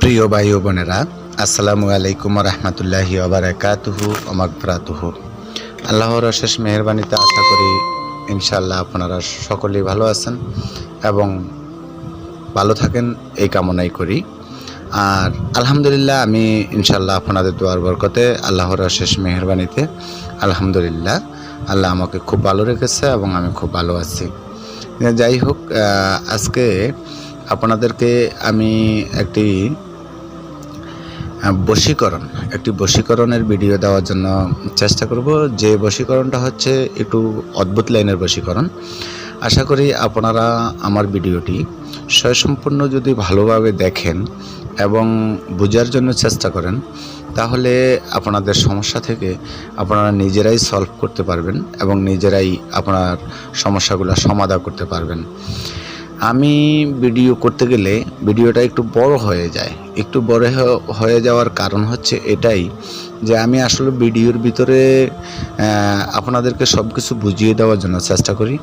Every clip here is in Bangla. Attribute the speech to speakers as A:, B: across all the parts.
A: প্রিয় ভাই বোনেরা, আসসালামু আলাইকুম রহমতুল্লাহি ওবরাকাতুহু অমাকফরাতুহু আল্লাহর অশেষ মেহরবানিতে আশা করি ইনশাল্লাহ আপনারা সকলেই ভালো আছেন এবং ভালো থাকেন, এই কামনাই করি। আর আলহামদুলিল্লাহ, আমি ইনশাল্লাহ আপনাদের দোয়ার বরকতে আল্লাহর অশেষ মেহরবানিতে, আলহামদুলিল্লাহ, আল্লাহ আমাকে খুব ভালো রেখেছে এবং আমি খুব ভালো আছি। যাই হোক আজকে আপনাদেরকে আমি একটি বশীকরণ, একটি বশীকরণের ভিডিও দেওয়ার জন্য চেষ্টা করব। যে বশীকরণটা হচ্ছে একটু অদ্ভুত লাইনের বশীকরণ। আশা করি আপনারা আমার ভিডিওটি স্বয়ংসম্পূর্ণ যদি ভালোভাবে দেখেন এবং বোঝার জন্য চেষ্টা করেন, তাহলে আপনাদের সমস্যা থেকে আপনারা নিজেরাই সলভ করতে পারবেন এবং নিজেরাই আপনার সমস্যাগুলো সমাধান করতে পারবেন। আমি ভিডিও করতে গেলে ভিডিওটা একটু বড় হয়ে যায়। একটু বড় হয়ে যাওয়ার কারণ হচ্ছে এটাই যে আমি আসলে ভিডিওর ভিতরে আপনাদেরকে সব কিছু বুঝিয়ে দেওয়ার জন্য চেষ্টা করি।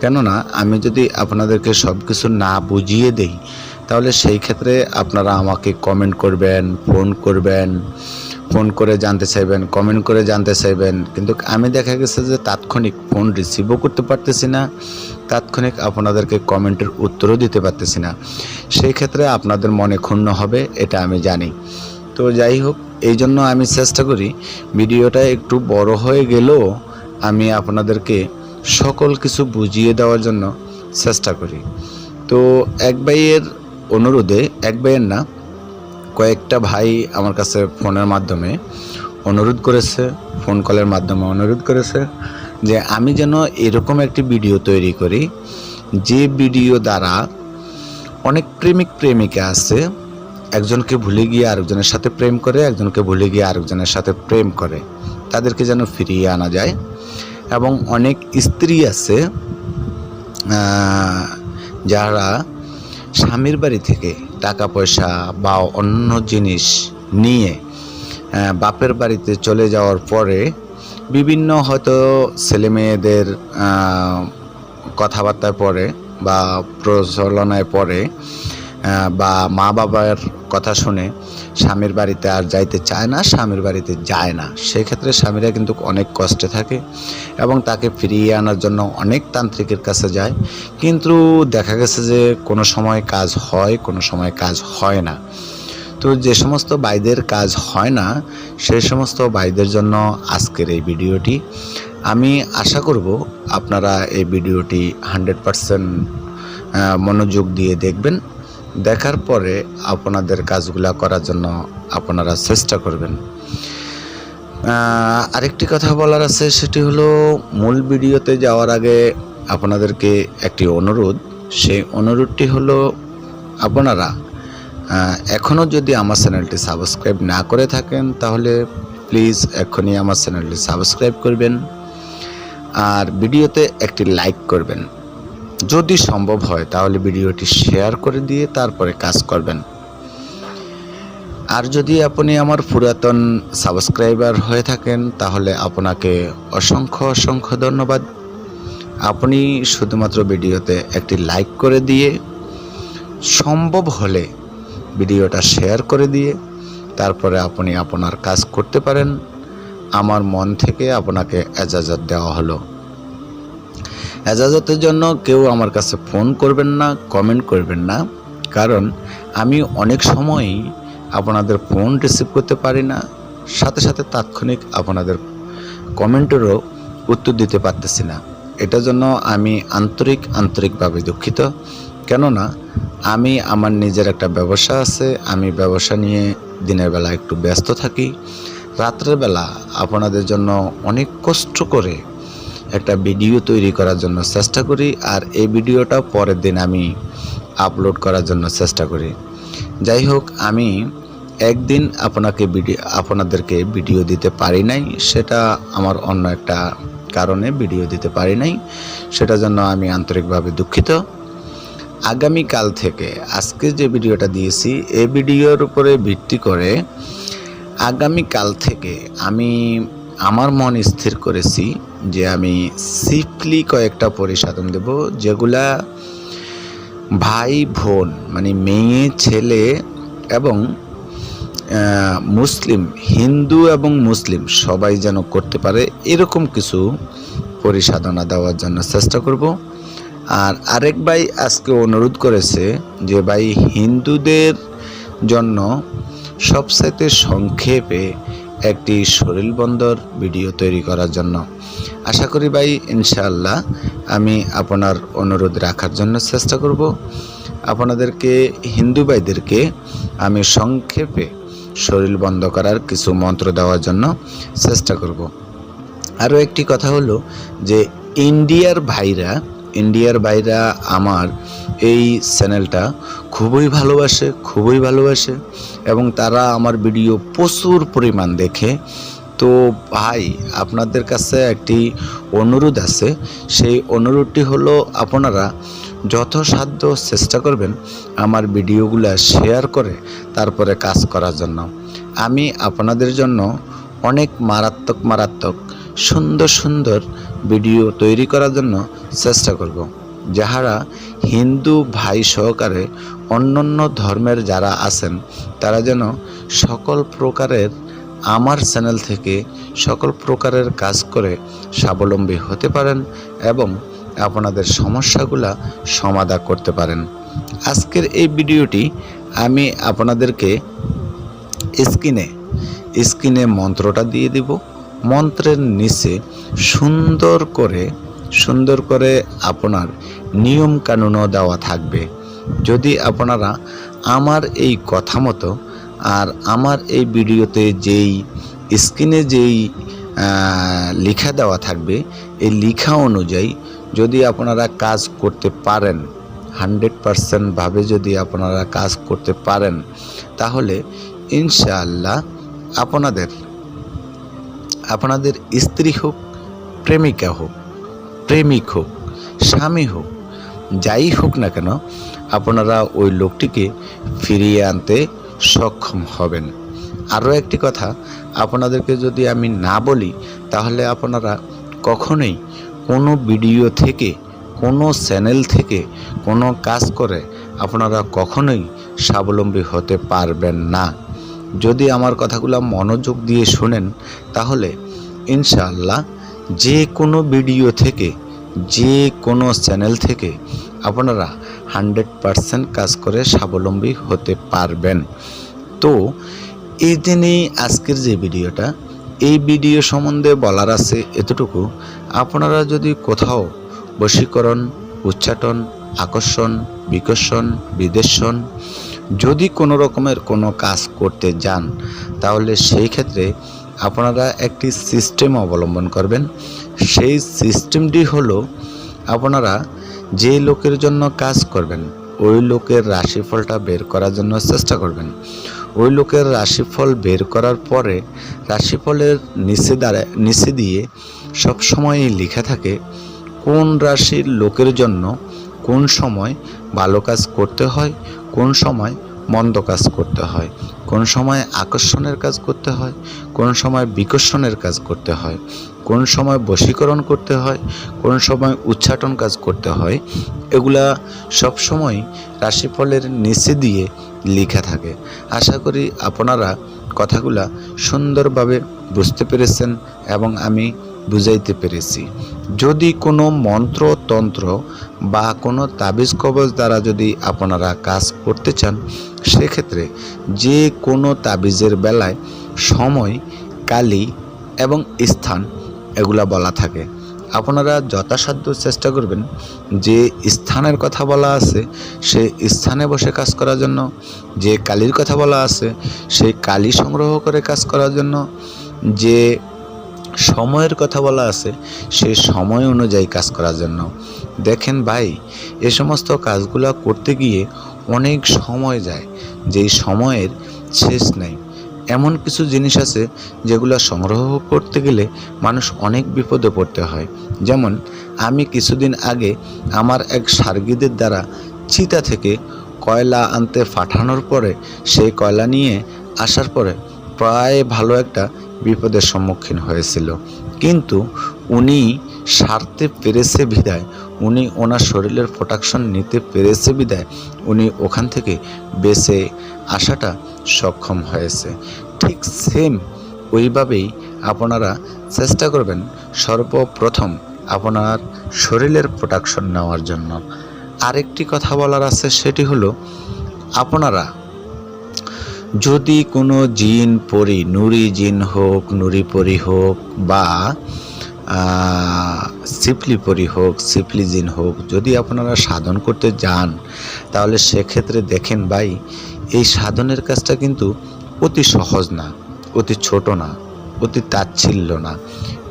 A: কেননা আমি যদি আপনাদেরকে সব কিছু না বুঝিয়ে দেই, তাহলে সেই ক্ষেত্রে আপনারা আমাকে কমেন্ট করবেন ফোন করবেন ফোন করে জানতে চাইবেন কমেন্ট করে জানতে চাইবেন। কিন্তু আমি দেখা গেছে যে তাৎক্ষণিক ফোন রিসিভও করতে পারতেছি না। তাৎক্ষণিক আপনাদেরকে কমেন্টের উত্তরও দিতে পারতেছি না। সেই ক্ষেত্রে আপনাদের মনে ক্ষুণ্ণ হবে, এটা আমি জানি। তো যাই হোক, এই জন্য আমি চেষ্টা করি, ভিডিওটা একটু বড় হয়ে গেলেও আমি আপনাদেরকে সকল কিছু বুঝিয়ে দেওয়ার জন্য চেষ্টা করি। তো এক ভাইয়ের অনুরোধে, এক ভাইয়ের না, কয়েকটা ভাই আমার কাছে ফোনের মাধ্যমে অনুরোধ করেছে, ফোন কলের মাধ্যমে অনুরোধ করেছে। যে আমি যেন এরকম একটি ভিডিও তৈরি করি, যে ভিডিও দ্বারা অনেক প্রেমিক প্রেমিকা আছে, একজনকে ভুলে গিয়ে আরেকজনের সাথে প্রেম করে, একজনকে ভুলে গিয়ে আরেকজনের সাথে প্রেম করে, তাদেরকে যেন ফিরিয়ে আনা যায়। এবং অনেক স্ত্রী আছে যারা স্বামীর বাড়ি থেকে টাকা পয়সা বা অন্য জিনিস নিয়ে বাপের বাড়িতে চলে যাওয়ার পরে বিভিন্ন হয়তো ছেলে মেয়েদের আহ, কথাবার্তায় পরে বা প্রচলনায় পরে বা মা বাবার কথা শুনে স্বামীর বাড়িতে আর যাইতে চায় না স্বামীর বাড়িতে যায় না। সেক্ষেত্রে স্বামীরা কিন্তু অনেক কষ্টে থাকে এবং তাকে ফিরিয়ে আনার জন্য অনেক তান্ত্রিকের কাছে যায়। কিন্তু দেখা গেছে যে কোনো সময় কাজ হয় কোনো সময় কাজ হয় না। তো যে সমস্ত বাইদের কাজ হয় না সেই সমস্ত বাইদের জন্য আজকের এই ভিডিওটি। আমি আশা করব আপনারা এই ভিডিওটি হান্ড্রেড পারসেন্ট মনোযোগ দিয়ে দেখবেন। দেখার পরে আপনাদের কাজগুলা করার জন্য আপনারা চেষ্টা করবেন। আরেকটি কথা বলার আছে, সেটি হলো মূল ভিডিওতে যাওয়ার আগে আপনাদেরকে একটি অনুরোধ। সেই অনুরোধটি হলো, আপনারা এখনও যদি আমার চ্যানেলটি সাবস্ক্রাইব না করে থাকেন, তাহলে প্লিজ এখনই আমার চ্যানেলটি সাবস্ক্রাইব করবেন আর ভিডিওতে একটি লাইক করবেন। যদি সম্ভব হয়, তাহলে ভিডিওটি শেয়ার করে দিয়ে তারপরে কাজ করবেন। আর যদি আপনি আমার পুরাতন সাবস্ক্রাইবার হয়ে থাকেন, তাহলে আপনাকে অসংখ্য অসংখ্য ধন্যবাদ। আপনি শুধুমাত্র ভিডিওতে একটি লাইক করে দিয়ে সম্ভব হলে ভিডিওটা শেয়ার করে দিয়ে তারপরে আপনি আপনার কাজ করতে পারেন। আমার মন থেকে আপনাকে এজাজত দেওয়া হলো। এজাজতের জন্য কেউ আমার কাছে ফোন করবেন না, কমেন্ট করবেন না। কারণ আমি অনেক সময়ই আপনাদের ফোন রিসিভ করতে পারি না। সাথে সাথে তাৎক্ষণিক আপনাদের কমেন্টেরও উত্তর দিতে পারতেছি না। এটার জন্য আমি আন্তরিক, আন্তরিকভাবে দুঃখিত। কেননা, আমি, আমার নিজের একটা ব্যবসা আছে, আমি ব্যবসা নিয়ে দিনের বেলা একটু ব্যস্ত থাকি। রাত্রের বেলা আপনাদের জন্য অনেক কষ্ট করে একটা ভিডিও তৈরি করার জন্য চেষ্টা করি, আর এই ভিডিওটা পরের দিন আমি আপলোড করার জন্য চেষ্টা করি। যাই হোক, আমি একদিন আপনাকে ভিডিও আপনাদেরকে ভিডিও দিতে পারি নাই, সেটা আমার অন্য একটা কারণে ভিডিও দিতে পারি নাই, সেটার জন্য আমি আন্তরিকভাবে দুঃখিত। আগামীকাল থেকে আজকে যে ভিডিওটা দিয়েছি এই ভিডিওর উপরে ভিত্তি করে আগামীকাল থেকে আমি আমার মন স্থির করেছি যে আমি সিফলি কয়েকটা পরিসাধন দেব, যেগুলা ভাই, বোন মানে মেয়ে, ছেলে এবং মুসলিম, হিন্দু এবং মুসলিম সবাই যেন করতে পারে, এরকম কিছু পরিসাধনা দেওয়ার জন্য চেষ্টা করব। আর আরেক ভাই আজকে অনুরোধ করেছে যে ভাই হিন্দুদের জন্য সবসাইতে সংক্ষেপে একটি শরীর বন্দর ভিডিও তৈরি করার জন্য। আশা করি ভাই, ইনশাআল্লাহ আমি আপনার অনুরোধ রাখার জন্য চেষ্টা করব। আপনাদেরকে, হিন্দু ভাইদেরকে আমি সংক্ষেপে শরীর বন্ধ করার কিছু মন্ত্র দেওয়ার জন্য চেষ্টা করব। আরও একটি কথা হলো যে, ইন্ডিয়ার ভাইরা ইন্ডিয়ার ভাইরা আমার এই চ্যানেলটা খুবই ভালোবাসে খুবই ভালোবাসে এবং তারা আমার ভিডিও প্রচুর পরিমাণ দেখে। তো ভাই, আপনাদের কাছে একটি অনুরোধ আছে। সেই অনুরোধটি হলো আপনারা যথাসাধ্য চেষ্টা করবেন আমার ভিডিওগুলো শেয়ার করে তারপরে কাজ করার জন্য। আমি আপনাদের জন্য অনেক মারাত্মক মারাত্মক সুন্দর সুন্দর ভিডিও তৈরি করার জন্য চেষ্টা করব, যাহারা হিন্দু ভাই সহকারে অন্যান্য ধর্মের যারা আছেন, তারা যেন সকল প্রকারের আমার চ্যানেল থেকে সকল প্রকারের কাজ করে স্বাবলম্বী হতে পারেন এবং আপনাদের সমস্যাগুলা সমাধা করতে পারেন। আজকের এই ভিডিওটি আমি আপনাদেরকে স্ক্রিনে স্ক্রিনে মন্ত্রটা দিয়ে দিব। মন্ত্রের নিচে সুন্দর করে সুন্দর করে আপনার নিয়ম কানুনও দেওয়া থাকবে। যদি আপনারা আমার এই কথা মতো আর আমার এই ভিডিওতে যেই স্ক্রিনে যেই লেখা দেওয়া থাকবে, এই লেখা অনুযায়ী যদি আপনারা কাজ করতে পারেন, হান্ড্রেড পারসেন্টভাবে যদি আপনারা কাজ করতে পারেন, তাহলে ইনশাআল্লাহ আপনাদের আপনাদের স্ত্রী হোক, প্রেমিকা হোক, প্রেমিক হোক, স্বামী হোক, যাই হোক না কেন, আপনারা ওই লোকটিকে ফিরিয়ে আনতে সক্ষম হবেন। আরও একটি কথা, আপনাদেরকে যদি আমি না বলি, তাহলে আপনারা কখনোই কোনো ভিডিও থেকে, কোনো চ্যানেল থেকে, কোনো কাজ করে আপনারা কখনোই স্বাবলম্বী হতে পারবেন না। যদি আমার কথাগুলো মনোযোগ দিয়ে শোনেন, তাহলে ইনশাআল্লাহ যে কোনো ভিডিও থেকে, যে কোনো চ্যানেল থেকে আপনারা হান্ড্রেড পারসেন্ট কাজ করে স্বাবলম্বী হতে পারবেন। তো এই দিনেই আজকের যে ভিডিওটা, এই ভিডিও সম্বন্ধে বলার আছে এতটুকু। আপনারা যদি কোথাও বশীকরণ, উচ্চাটন, আকর্ষণ, বিকর্ষণ, বিদেশন যদি কোনো রকমের কোনো কাজ করতে যান, তাহলে সেই ক্ষেত্রে আপনারা একটি সিস্টেম অবলম্বন করবেন। সেই সিস্টেমটি হলো, আপনারা যে লোকের জন্য কাজ করবেন, ওই লোকের রাশিফলটা বের করার জন্য চেষ্টা করবেন। ওই লোকের রাশিফল বের করার পরে রাশিফলের নিচে দাঁড়ায় নিচে দিয়ে সবসময়ই লেখা থাকে কোন রাশির লোকের জন্য কোন সময় ভালো কাজ করতে হয় কোন সময় মন্দ কাজ করতে হয়? কোন সময় আকর্ষণের কাজ করতে হয়? কোন সময় বিকর্ষণের কাজ করতে হয়? কোন সময় বশীকরণ করতে হয়? কোন সময় উচ্চাটন কাজ করতে হয়? এগুলা সব সময় রাশিফলের নিচে দিয়ে লেখা থাকে। আশা করি আপনারা কথাগুলা সুন্দরভাবে বুঝতে পেরেছেন এবং আমি বুঝাইতে পেরেছি। যদি কোনো মন্ত্র তন্ত্র বা কোনো তাবিজ কবজ দ্বারা যদি আপনারা কাজ করতে চান, সেক্ষেত্রে যে কোনো তাবিজের বেলায় সময়, কালি এবং স্থান এগুলা বলা থাকে। আপনারা যথাসাধ্য চেষ্টা করবেন যে স্থানের কথা বলা আছে, সে স্থানে বসে কাজ করার জন্য, যে কালির কথা বলা আছে সেই কালি সংগ্রহ করে কাজ করার জন্য, যে সময়ের কথা বলা আছে সেই সময় অনুযায়ী কাজ করার জন্য। দেখেন ভাই, এ সমস্ত কাজগুলো করতে গিয়ে অনেক সময় যায়, যেই সময়ের শেষ নেই। এমন কিছু জিনিস আছে যেগুলো সংগ্রহ করতে গেলে মানুষ অনেক বিপদে পড়তে হয়। যেমন, আমি কিছুদিন আগে আমার এক সার্গিদের দ্বারা চিতা থেকে কয়লা আনতে পাঠানোর পরে, সেই কয়লা নিয়ে আসার পরে প্রায় ভালো একটা বিপদের সম্মুখীন হয়েছিল। কিন্তু উনি সারতে পেরেছে বিদায়। উনি ওনার শরীরের প্রোটেকশন নিতে পেরেছে বিদায়। উনি ওখান থেকে বেঁচে আসাটা সক্ষম হয়েছে। ঠিক সেম ওইভাবেই আপনারা চেষ্টা করবেন সর্বপ্রথম আপনার শরীরের প্রোটেকশন নেওয়ার জন্য। আরেকটি কথা বলার আছে, সেটি হলো আপনারা যদি কোনো জিন পরি, নুরি জিন হোক, নুরি পরি হোক বা সিপলি পরি হোক, সিপলি জিন হোক, যদি আপনারা সাধন করতে যান, তাহলে সেক্ষেত্রে দেখেন ভাই, এই সাধনের কাজটা কিন্তু অতি সহজ না, অতি ছোট না, অতি তাচ্ছিল্য না।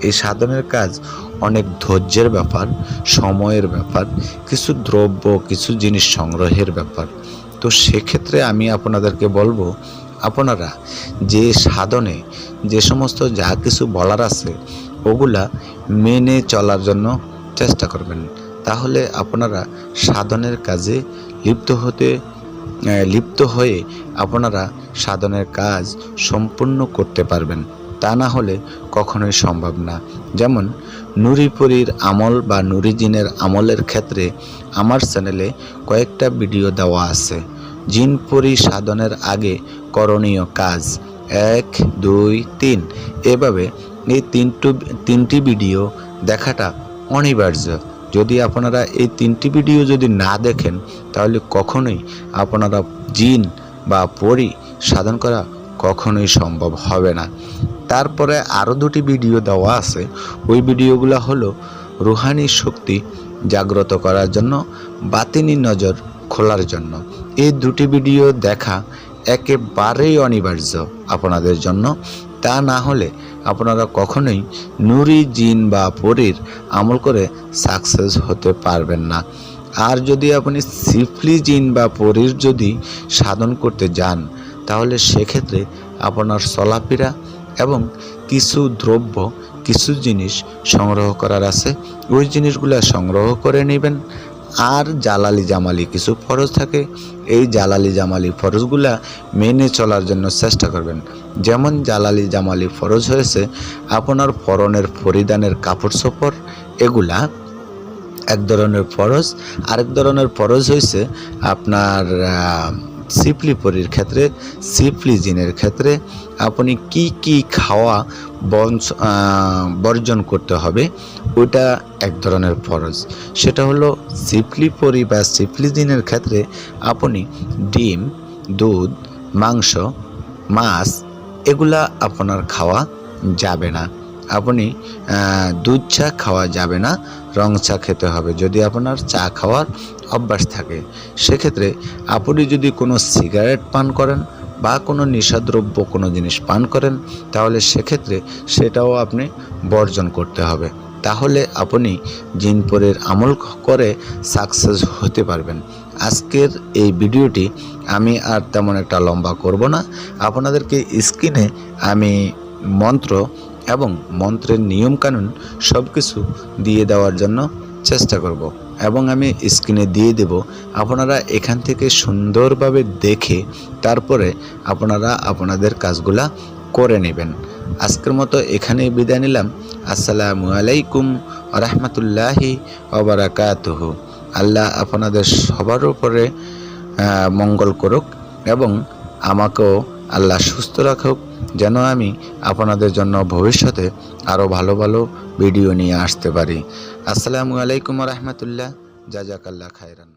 A: এই সাধনের কাজ অনেক ধৈর্যের ব্যাপার, সময়ের ব্যাপার, কিছু দ্রব্য, কিছু জিনিস সংগ্রহের ব্যাপার। তো সেক্ষেত্রে আমি আপনাদেরকে বলব, আপনারা যে সাধনে যে সমস্ত যা কিছু বলার আছে, ওগুলা মেনে চলার জন্য চেষ্টা করবেন। তাহলে আপনারা সাধনের কাজে লিপ্ত হতে, লিপ্ত হয়ে আপনারা সাধনের কাজ সম্পূর্ণ করতে পারবেন। তা না হলে কখনোই সম্ভব না। যেমন, নুরিপুরীর আমল বা নুরিজিনের আমলের ক্ষেত্রে আমার চ্যানেলে কয়েকটা ভিডিও দেওয়া আছে। জিনপুরি সাধনের আগে করণীয় কাজ এক, দুই, তিন। এভাবে এই তিনটু, তিনটি ভিডিও দেখাটা অনিবার্য। যদি আপনারা এই তিনটি ভিডিও যদি না দেখেন, তাহলে কখনোই আপনারা জিন বা পরি সাধন করা কখনোই সম্ভব হবে না। তারপরে আরও দুটি ভিডিও দেওয়া আছে। ওই ভিডিওগুলো হলো রুহানি শক্তি জাগ্রত করার জন্য, বাতিনি নজর খোলার জন্য। এই দুটি ভিডিও দেখা একেবারেই অনিবার্য আপনাদের জন্য। তা না হলে আপনারা কখনোই নুরি, জিন বা পরীর আমল করে সাকসেস হতে পারবেন না। আর যদি আপনি সিফলি, জিন বা পরীর যদি সাধন করতে যান তাহলে সেক্ষেত্রে আপনার চলাফেরা এবং কিছু দ্রব্য, কিছু জিনিস সংগ্রহ করার আছে। ওই জিনিসগুলো সংগ্রহ করে নেবেন। আর জালালি জামালি কিছু ফরজ থাকে। এই জালালি জামালি ফরজগুলা মেনে চলার জন্য চেষ্টা করবেন। যেমন জালালি জামালি ফরজ হয়েছে, আপনার পরনের পরিধানের কাপড় চোপড়, এগুলা এক ধরনের ফরজ। আরেক ধরনের ফরজ হয়েছে আপনার আহ, সিপলি পরির ক্ষেত্রে সিপলি জিনের ক্ষেত্রে আপনি কি কি খাওয়া বর্জন করতে হবে ওইটা এক ধরনের ফরজ। সেটা হলো সিপলি পরি বা সিপলি জিনের ক্ষেত্রে আপনি ডিম দুধ মাংস মাছ এগুলা আপনার খাওয়া যাবে না। আপনি দুধ চা খাওয়া যাবে না রং চা খেতে হবে। যদি আপনার চা খাওয়ার অভ্যাস থাকে। সেক্ষেত্রে আপনি যদি কোনো সিগারেট পান করেন বা কোনো নেশাদ্রব্য কোনো জিনিস পান করেন, তাহলে সেক্ষেত্রে সেটাও আপনি বর্জন করতে হবে। তাহলে আপনি জিনপুরের আমল করে সাকসেস হতে পারবেন। আজকের এই ভিডিওটি আমি আর তেমন একটা লম্বা করব না। আপনাদেরকে স্ক্রিনে আমি মন্ত্র এবং মন্ত্রের নিয়মকানুন সব কিছু দিয়ে দেওয়ার জন্য চেষ্টা করব। এবং আমি স্ক্রিনে দিয়ে দেব। আপনারা এখান থেকে সুন্দরভাবে দেখে তারপরে আপনারা আপনাদের কাজগুলা করে নেবেন। আজকের মতো এখানেই বিদায় নিলাম। আসসালামু আলাইকুম রহমতুল্লাহি ওবরাকাতহ। আল্লাহ আপনাদের সবার উপরে মঙ্গল করুক এবং আমাকেও আল্লাহ সুস্থ রাখুক, যেন আমি আপনাদের জন্য ভবিষ্যতে আরও ভালো ভালো ভিডিও নিয়ে আসতে পারি। আসসালামু আলাইকুম রহমতুল্লাহ। জাজাকাল্লা খায়রান।